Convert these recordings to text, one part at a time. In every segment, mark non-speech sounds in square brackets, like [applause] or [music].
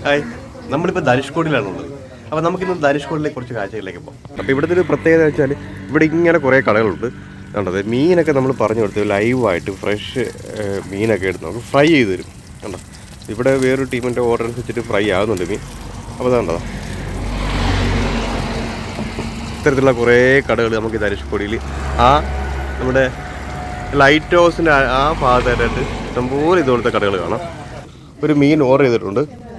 Hi നമ്മളിപ്പോൾ ധനുഷ്കോടിയിലാണുള്ളത്. അപ്പോൾ നമുക്കിന്ന് ധനുഷ്കോടിലെ കുറച്ച് കാഴ്ചകളിലേക്ക് പോകാം. അപ്പോൾ ഇവിടുത്തെ ഒരു പ്രത്യേകത വെച്ചാൽ ഇവിടെ ഇങ്ങനെ കുറേ കടകളുണ്ട്. കണ്ടത് മീനൊക്കെ നമ്മൾ പറഞ്ഞു കൊടുത്തു ലൈവായിട്ട് ഫ്രഷ് മീനൊക്കെ എടുത്ത് നമുക്ക് ഫ്രൈ ചെയ്ത് തരും. കണ്ടോ ഇവിടെ വേറൊരു ടീമിന്റെ ഓർഡർ അനുസരിച്ചിട്ട് ഫ്രൈ ആകുന്നുണ്ട് മീൻ. അപ്പോൾ കണ്ടോ ഇത്തരത്തിലുള്ള കുറേ കടകൾ നമുക്ക് ധനുഷ്കോടിയിൽ ആ നമ്മുടെ ലൈറ്റ് ഹൗസിന്റെ ആ- ഭാഗത്തായിട്ട് ഇഷ്ടംപോലെ ഇതുപോലത്തെ കടകൾ കാണാം. ഒരു മീൻ ഓർഡർ ചെയ്തിട്ടുണ്ട്.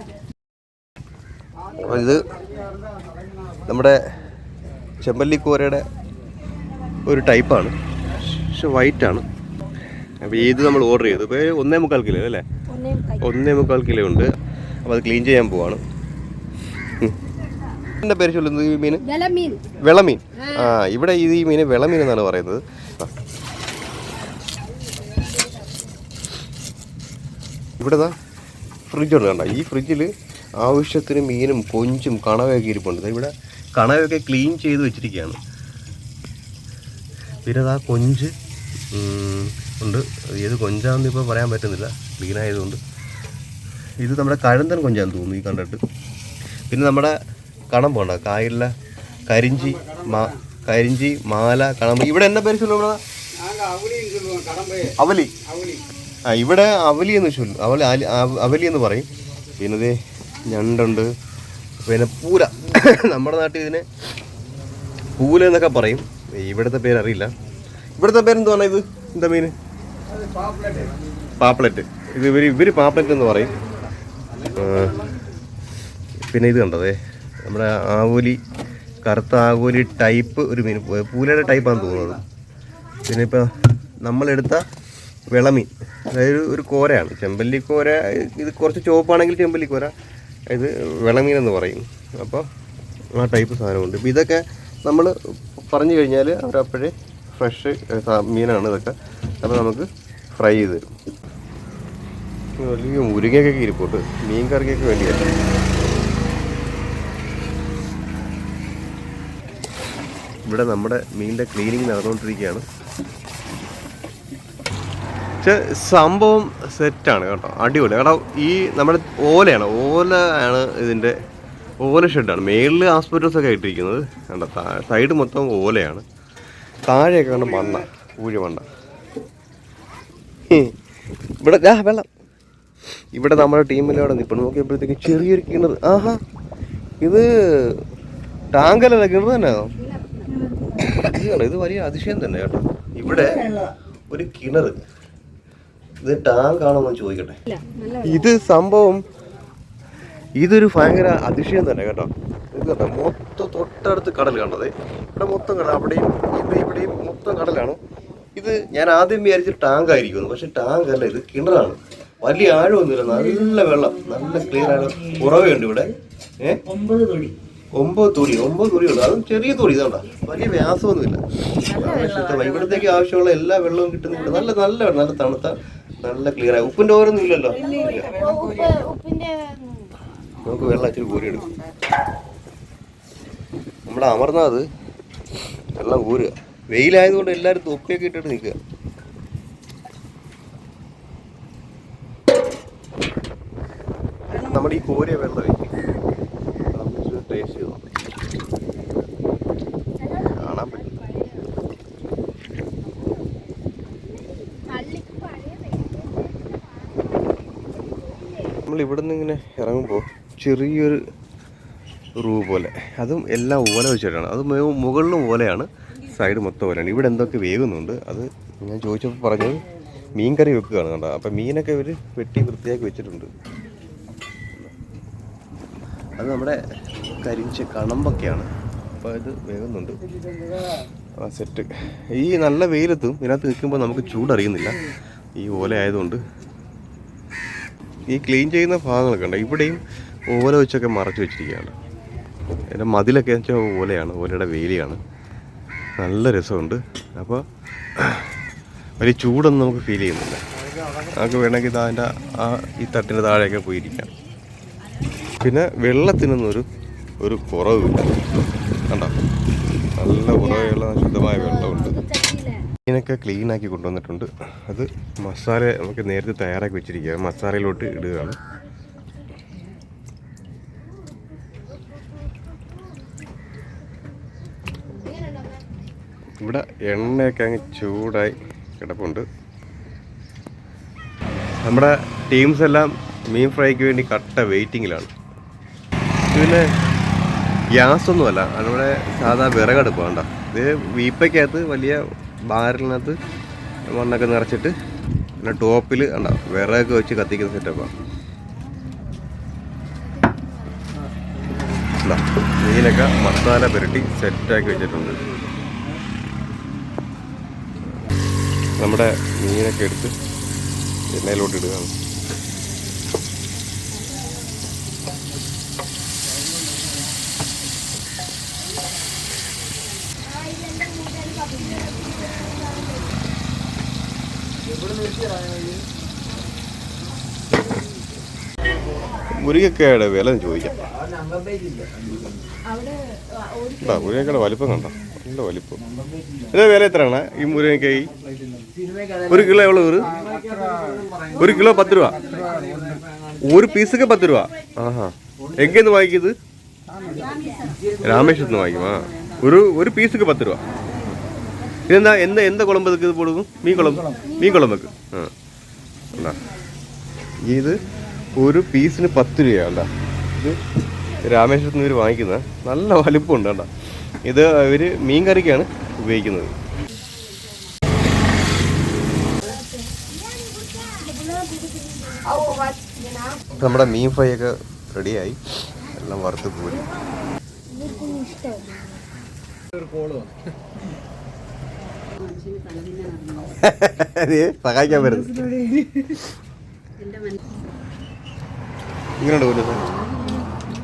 ഇത് നമ്മുടെ ചെമ്പല്ലി കോരയുടെ ഒരു ടൈപ്പാണ്. പക്ഷെ വൈറ്റ് ആണ് അപ്പോൾ ഇത് നമ്മൾ ഓർഡർ ചെയ്തു. ഇപ്പോൾ ഒന്നേ മുക്കാൽ കിലോ അല്ലേ? ഒന്നേ മുക്കാൽ കിലോ ഉണ്ട്. അപ്പോൾ അത് ക്ലീൻ ചെയ്യാൻ പോവാണ്. എന്റെ പേര് ചൊല്ലുന്നത് ഈ മീൻ? വെളമീൻ. ആ ഇവിടെ ഇത് ഈ മീൻ വെളമീൻ എന്നാണ് പറയുന്നത്. ഇവിടെ ഫ്രിഡ്ജ് ഉണ്ട് കണ്ട? ഈ ഫ്രിഡ്ജിൽ ആവശ്യത്തിന് മീനും കൊഞ്ചും കണവയൊക്കെ ഇരിപ്പുണ്ട്. ഇവിടെ കണവയൊക്കെ ക്ലീൻ ചെയ്ത് വെച്ചിരിക്കുകയാണ്. പിന്നെ ആ കൊഞ്ച് ഉണ്ട്. ഏത് കൊഞ്ചാണെന്ന് ഇപ്പോൾ പറയാൻ പറ്റുന്നില്ല. ക്ലീനായതുകൊണ്ട് ഇത് നമ്മുടെ കഴുന്തൻ കൊഞ്ചാന്ന് തോന്നുന്നു ഈ കണ്ടിട്ട്. പിന്നെ നമ്മുടെ കണമ്പ് ഉണ്ടോ കായലിലെ കരിഞ്ചി മാ കരിഞ്ചി മാല കണമ്പ് ഇവിടെ എന്നാ പേര് ചൊല്ലും നമ്മളെ? അവലി. ആ ഇവിടെ അവലി എന്ന് ചൊല്ലും. അവലി അവലി എന്ന് പറയും. പിന്നെ ഞണ്ടുണ്ട്. പിന്നെ പൂല [coughs] നമ്മുടെ നാട്ടിൽ ഇതിനെ പൂല എന്നൊക്കെ പറയും. ഇവിടുത്തെ പേര് അറിയില്ല ഇവിടുത്തെ പറഞ്ഞ ഇത്? എന്താ മീന് പാപ്ലറ്റ് ഇത് ഇവർ ഇവർ പാപ്ലറ്റ് എന്ന് പറയും. പിന്നെ ഇത് കണ്ടതേ. നമ്മുടെ ആവോലി കറുത്ത ആവോലി ടൈപ്പ് ഒരു മീൻ. പൂലയുടെ ടൈപ്പാണെന്ന് തോന്നുന്നത്. പിന്നെ ഇപ്പോൾ നമ്മളെടുത്ത വിളമീൻ. അതായത് ഒരു കോരയാണ്. ചെമ്പല്ലി കോര ഇത് കുറച്ച് ചുവപ്പാണെങ്കിൽ ചെമ്പല്ലി കോര. ഇത് വിളമീൻ എന്ന് പറയും. അപ്പോൾ ആ ടൈപ്പ് സാധനമുണ്ട്. ഇപ്പോൾ ഇതൊക്കെ നമ്മൾ പറഞ്ഞു കഴിഞ്ഞാൽ അവരപ്പോഴേ ഫ്രഷ് മീനാണ് ഇതൊക്കെ. അപ്പോൾ നമുക്ക് ഫ്രൈ ചെയ്ത് തരും. വലിയ മുരിങ്ങയൊക്കെ ഇരിപ്പോട്ട് മീൻ കറിക്കൊക്കെ വേണ്ടിയല്ല ഇവിടെ നമ്മുടെ മീനിന്റെ ക്ലീനിങ് നടന്നുകൊണ്ടിരിക്കുകയാണ്. പക്ഷെ സംഭവം സെറ്റാണ് കേട്ടോ. അടിപൊളി. കേട്ടോ ഈ നമ്മുടെ ഓലയാണ്. ഓല ആണ് ഇതിന്റെ ഓല ഷെഡാണ്. മേളിൽ ഒക്കെ ഇട്ടിരിക്കുന്നത് കണ്ടോ സൈഡ് മൊത്തം ഓലയാണ്. താഴെയൊക്കെ കണ്ട മണ്ണ ഊഴി മണ്ണ. ഇവിടെ ആ വെള്ളം. ഇവിടെ നമ്മുടെ ടീമിലവിടെ നിൽപ്പുണ്ട് നോക്കിയപ്പോഴത്തേക്ക് ചെറിയൊരു കിണർ. ആഹാ ഇത് ടാങ്കലല്ല കിണർ കണ്ടോ, ഇത് വലിയ അതിശയം തന്നെ കേട്ടോ. ഇവിടെ ഒരു കിണർ. ഇത് ടാങ്ക് ആണോ എന്ന് ചോദിക്കട്ടെ ഇത് സംഭവം ഇതൊരു ഭയങ്കര അതിശയം തന്നെ കേട്ടോ. ഇത് കണ്ടോ മൊത്തം തൊട്ടടുത്ത് കടൽ കണ്ടത്. ഇവിടെ മൊത്തം കടൽ അവിടെയും ഇവിടെ ഇവിടെയും മൊത്തം കടലാണ്. ഇത് ഞാൻ ആദ്യം വിചാരിച്ച് ടാങ്ക് ആയിരിക്കുന്നു പക്ഷെ ടാങ്ക് അല്ല ഇത് കിണറാണ്. വലിയ ആഴമൊന്നുമില്ല നല്ല വെള്ളം നല്ല ക്ലിയർ ആണ് കുറവുണ്ട് ഇവിടെ. ഏഹ് ഒമ്പത് തൊടി. ഒമ്പത് തുണി ഒമ്പത് തുണിയുണ്ട് അതും ചെറിയ തുണി ഇതാണ്ടാ വലിയ വ്യാസമൊന്നുമില്ല. ഇവിടത്തേക്ക് ആവശ്യമുള്ള എല്ലാ വെള്ളവും കിട്ടുന്നുണ്ട് നല്ല നല്ല വെള്ളം നല്ല തണുത്ത നല്ല ക്ലിയർ ആയി. ഉപ്പിന്റെ ഓരോന്നും ഇല്ലല്ലോ? ഉപ്പിന്റെ നമുക്ക് വെള്ളം ഇച്ചിരി കോരി എടുക്കും നമ്മുടെ അമർനാഥ് വെള്ളം കോരുക വെയിലായതുകൊണ്ട് എല്ലാവരും തൊപ്പിയൊക്കെ ഇട്ടിട്ട് നിൽക്കുക. നമ്മുടെ ഈ കോരിയ വെള്ളം ടേസ്റ്റ് ചെയ്ത്? നമ്മൾ നിന്ന് ഇങ്ങനെ ഇറങ്ങുമ്പോൾ ചെറിയൊരു റൂ പോലെ. അതും എല്ലാം ഓല വെച്ചിട്ടാണ്. അത് മുകളിലും ഓലയാണ് സൈഡ് മൊത്തം ഓലയാണ്. ഇവിടെ എന്തൊക്കെ വേകുന്നുണ്ട് അത് ഞാൻ ചോദിച്ചപ്പോൾ പറഞ്ഞത് മീൻ കറി വെക്കുകയാണ് കണ്ടോ. അപ്പം മീനൊക്കെ ഇവർ വെട്ടി വൃത്തിയാക്കി വെച്ചിട്ടുണ്ട്. അത് നമ്മുടെ കരിഞ്ച കണമ്പൊക്കെയാണ്. അപ്പോൾ ഇത് വേകുന്നുണ്ട്. ആ സെറ്റ് ഈ നല്ല വെയിലത്തും ഇതിനകത്ത് നിൽക്കുമ്പോൾ നമുക്ക് ചൂടറിയുന്നില്ല. ഈ ഓല ആയതുകൊണ്ട് ഈ ക്ലീൻ ചെയ്യുന്ന ഭാഗങ്ങളൊക്കെ ഉണ്ട് ഇവിടെയും ഓല വെച്ചൊക്കെ മറച്ചു വെച്ചിരിക്കുകയാണ്. എന്റെ മതിലൊക്കെ വെച്ചാൽ ഓലയാണ് ഓലയുടെ വേലിയാണ്. നല്ല രസമുണ്ട്. അപ്പോൾ വലിയ ചൂടൊന്നും നമുക്ക് ഫീൽ ചെയ്യുന്നില്ല. നമുക്ക് വേണമെങ്കിൽ ഇതാ അതിന്റെ ആ ഈ തട്ടിന്റെ താഴെയൊക്കെ പോയിരിക്കാം. പിന്നെ വെള്ളത്തിനൊന്നും ഒരു കുറവില്ല കണ്ടോ? നല്ല കുറവുള്ള ശുദ്ധമായ വെള്ളമുണ്ട് ഒക്കെ ക്ലീൻ ആക്കി കൊണ്ടുവന്നിട്ടുണ്ട്. അത് മസാല നമുക്ക് നേരത്തെ തയ്യാറാക്കി വെച്ചിരിക്കുക മസാലയിലോട്ട് ഇടുകയാണ്. ഇവിടെ എണ്ണയൊക്കെ അങ്ങ് ചൂടായി കിടപ്പുണ്ട്. നമ്മുടെ ടീംസ് എല്ലാം മീൻ ഫ്രൈക്ക് വേണ്ടി കട്ട വെയിറ്റിങ്ങിലാണ് പിന്നെ ഗ്യാസൊന്നുമല്ല. നമ്മുടെ സാധാ വിറകടുപ്പാണ്ട ഇത് വീപ്പയ്ക്കകത്ത് വലിയ ബാരലിനകത്ത് മണ്ണൊക്കെ നിറച്ചിട്ട് പിന്നെ ടോപ്പിൽ ഉണ്ടാവും വിറകൊക്കെ വെച്ച് കത്തിക്കുന്ന സെറ്റപ്പാണ് മീനൊക്കെ മസാല പുരട്ടി സെറ്റാക്കി വെച്ചിട്ടുണ്ട്. നമ്മുടെ മീനൊക്കെ എടുത്ത് എണ്ണയിലോട്ട് ഇടുകയാണ് മുരിങ്ങക്കയുടെ വില ചോദിക്കാം. ഉണ്ടാ വലിപ്പം കണ്ടോ? നല്ല വലിപ്പം. ഇതേ വില എത്രയാണ് ഈ മുരിങ്ങക്കായി ഒരു കിലോ എവിടെ ഒരു? ഒരു കിലോ പത്ത് രൂപ. ഒരു പീസൊക്കെ പത്ത് രൂപ. ആഹാ. എങ്ങനെ വാങ്ങിക്കുന്നത് രാമേശ്വരത്തിന് നിന്ന് വാങ്ങിക്കും ആ. ഒരു ഒരു പീസൊക്കെ പത്ത് രൂപ. ഇതെന്താ എന്ത് എന്ത് കുളമ്പ് ഇത് കൊടുക്കും മീൻ കുളമ്പ്? മീൻ കുളമ്പൊക്കെ ആ. അല്ല ഇത് ഒരു പീസിന് പത്ത് രൂപയാണ് ഇത് രാമേശ്വരത്ത് നിന്ന് ഇവർ വാങ്ങിക്കുന്ന നല്ല വലിപ്പമുണ്ട് കേട്ടോ ഇത് ഇവർ മീൻ കറിക്കാണ് ഉപയോഗിക്കുന്നത്. നമ്മുടെ മീൻ ഫ്രൈ ഒക്കെ റെഡിയായി. എല്ലാം വറുത്ത് പോയി സഹായിക്കാൻ വരുന്നത് ഇങ്ങനെയുണ്ട് പോലും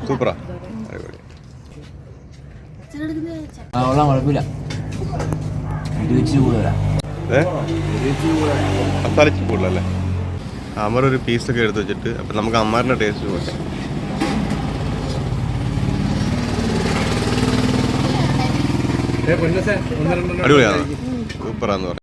സൂപ്പറാ. അടിപൊളി. കുഴപ്പമില്ല. കൂടുതലല്ലേ? അമർ ഒരു പീസൊക്കെ എടുത്ത് വെച്ചിട്ട് അപ്പം നമുക്ക് അമ്മാറിന്റെ ടേസ്റ്റ് പോട്ടെ അടിപൊളിയാണ്? സൂപ്പറാന്ന് പറഞ്ഞു